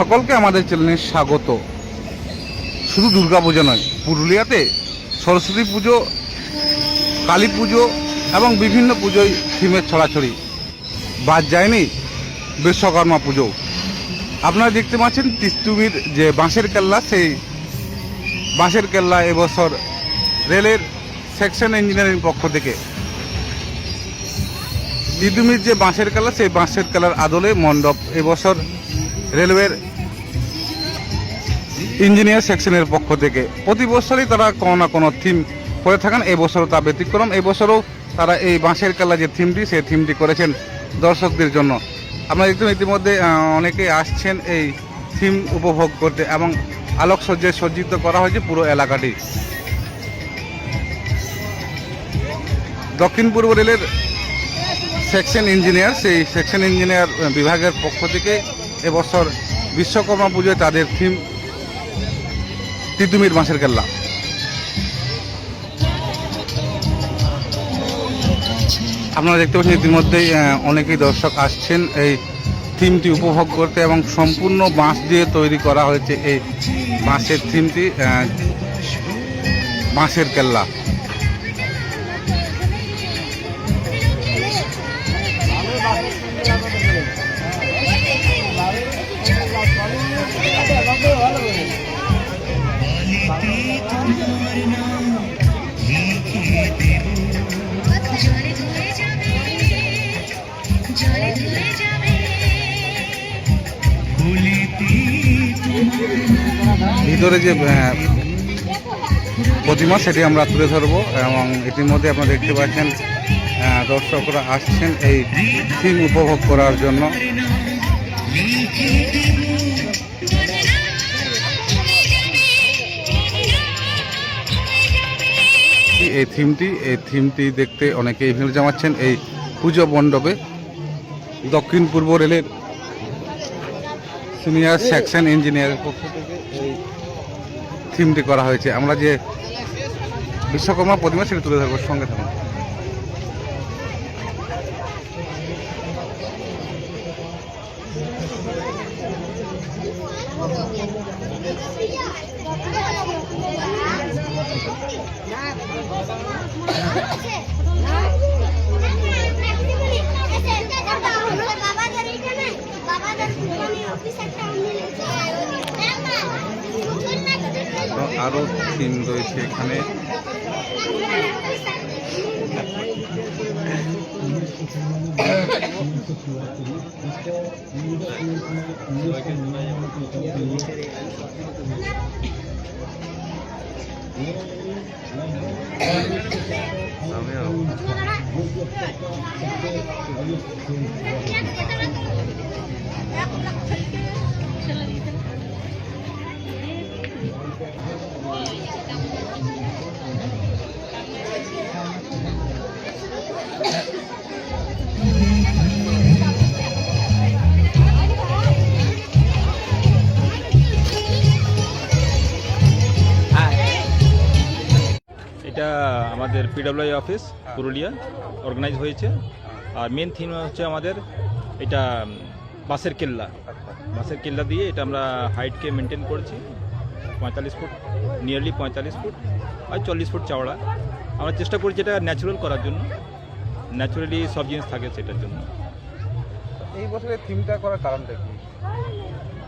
সকলকে আমাদের চ্যানেলে স্বাগত। শুধু দুর্গাপূজা নয়, পুরুলিয়াতে সরস্বতী পুজো, কালী পুজো এবং বিভিন্ন পুজোয় থিমের ছড়াছড়ি। বাদ যায়নি বিশ্বকর্মা পুজো। আপনারা দেখতে পাচ্ছেন তিস্তুমির যে বাঁশের কেল্লা, সেই বাঁশের কেল্লা এবছর রেলের সেকশন ইঞ্জিনিয়ারিং পক্ষ থেকে। তিতুমির যে বাঁশের কেল্লা, সেই বাঁশের কেল্লার আদলে মণ্ডপ এবছর রেলওয়ের ইঞ্জিনিয়ার সেকশনের পক্ষ থেকে। প্রতি বছরই তারা কোনো না কোনো থিম করে থাকেন। এবছরও তা ব্যতিক্রম। এবছরও তারা এই বাঁশের কেল্লা যে থিমটি, সেই থিমটি করেছেন দর্শকদের জন্য। আপনারা দেখতে ইতিমধ্যে অনেকে আসছেন এই থিম উপভোগ করতে এবং আলোকসজ্জায় সজ্জিত করা হয়েছে পুরো এলাকাটি। দক্ষিণ পূর্ব রেলের সেকশন ইঞ্জিনিয়ার, সেই সেকশন ইঞ্জিনিয়ার বিভাগের পক্ষ থেকে এবছর বিশ্বকর্মা পুজোয় তাদের থিম তিতুমির বাঁশের কেল্লা। আপনারা দেখতে পাচ্ছেন ইতিমধ্যেই অনেকেই দর্শক আসছেন এই থিমটি উপভোগ করতে এবং সম্পূর্ণ বাঁশ দিয়ে তৈরি করা হয়েছে এই বাঁশের থিমটি বাঁশের কেল্লা। ভিতরে যে প্রতিমা, সেটি আমরা তুলে ধরবো এবং ইতিমধ্যে আপনারা দেখতে পাচ্ছেন দর্শকরা আসছেন এই থিম উপভোগ করার জন্য। এই থিমটি এই থিমটি দেখতে অনেকেই ভিড় জমাচ্ছেন এই পুজো মণ্ডপে। দক্ষিণ পূর্ব রেলের সিনিয়র সেকশন ইঞ্জিনিয়ারের পক্ষ থেকে এই থিমটি করা হয়েছে। আমরা যে বিশ্বকর্মা প্রতিমা সেটি তুলে ধরবো সঙ্গে থাকুন। তো আরও থিম রয়েছে এখানে। এটা আমাদের পিডব্লিউ অফিস পুরুলিয়া অর্গানাইজ হয়েছে। আর মেন থিম হচ্ছে আমাদের এটা বাসের কেল্লা। বাসের কেল্লা দিয়ে এটা আমরা হাইটকে মেনটেন করেছি। পঁয়তাল্লিশ ফুট নিয়ারলি পঁয়তাল্লিশ ফুট আর চল্লিশ ফুট চওড়া। আমরা চেষ্টা করছি এটা ন্যাচুরাল করার জন্য। ন্যাচুরালি সব জিনিস থাকে সেটার জন্য। এই বছরের থিমটা করার কারণটা কি?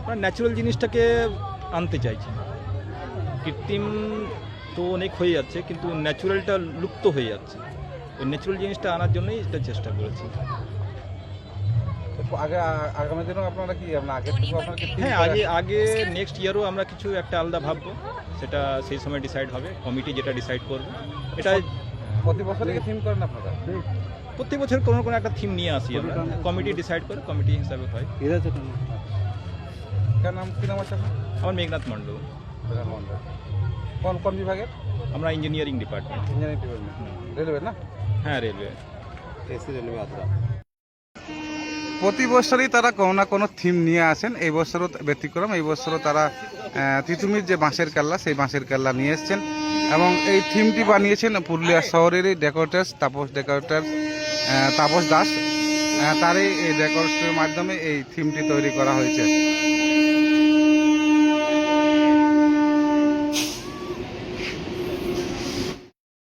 আমরা ন্যাচুরাল জিনিসটাকে আনতে চাইছি। কৃত্রিম তো অনেক হয়ে যাচ্ছে কিন্তু ন্যাচুরালটা লুপ্ত হয়ে যাচ্ছে। ওই ন্যাচুরাল জিনিসটা আনার জন্যই এটা চেষ্টা করেছি। তো আগে আগামী দিনেও আপনারা কি আপনার আগের থেকে আপনারা কি হ্যাঁ আগে আগে নেক্সট ইয়ারও আমরা কিছু একটা আলাদা ভাববো। সেটা সেই সময় ডিসাইড হবে কমিটি যেটা ডিসাইড করবে। এটা প্রতি বছরই থিম করেন আপনারা? প্রত্যেক বছর কোনো কোনো একটা থিম নিয়ে আসি আমরা। কমিটি ডিসাইড করে কমিটি হিসাবে হয়। নাম কি নাম আছে আমার মেঘনাথ মণ্ডল। মন্ডল। কোন কোন বিভাগের? আমরা engineering department engineering department railway না? হ্যাঁ রেলওয়ে এসি রেলওয়ে আদ্রা প্রতি বছরই তারা কোনো না কোনো থিম নিয়ে আসেন। এই বছরও ব্যতিক্রম। এই বছরও তারা তিতুমির যে বাঁশের কাল্লা সেই বাঁশের কাল্লা নিয়ে এসেছেন। এবং এই থিমটি বানিয়েছেন পুরুলিয়া শহরেরই ডেকোরেটার্স তাপস ডেকোরেটার্স তাপস দাস। তারই এই ডেকোরেটসের মাধ্যমে এই থিমটি তৈরি করা হয়েছে।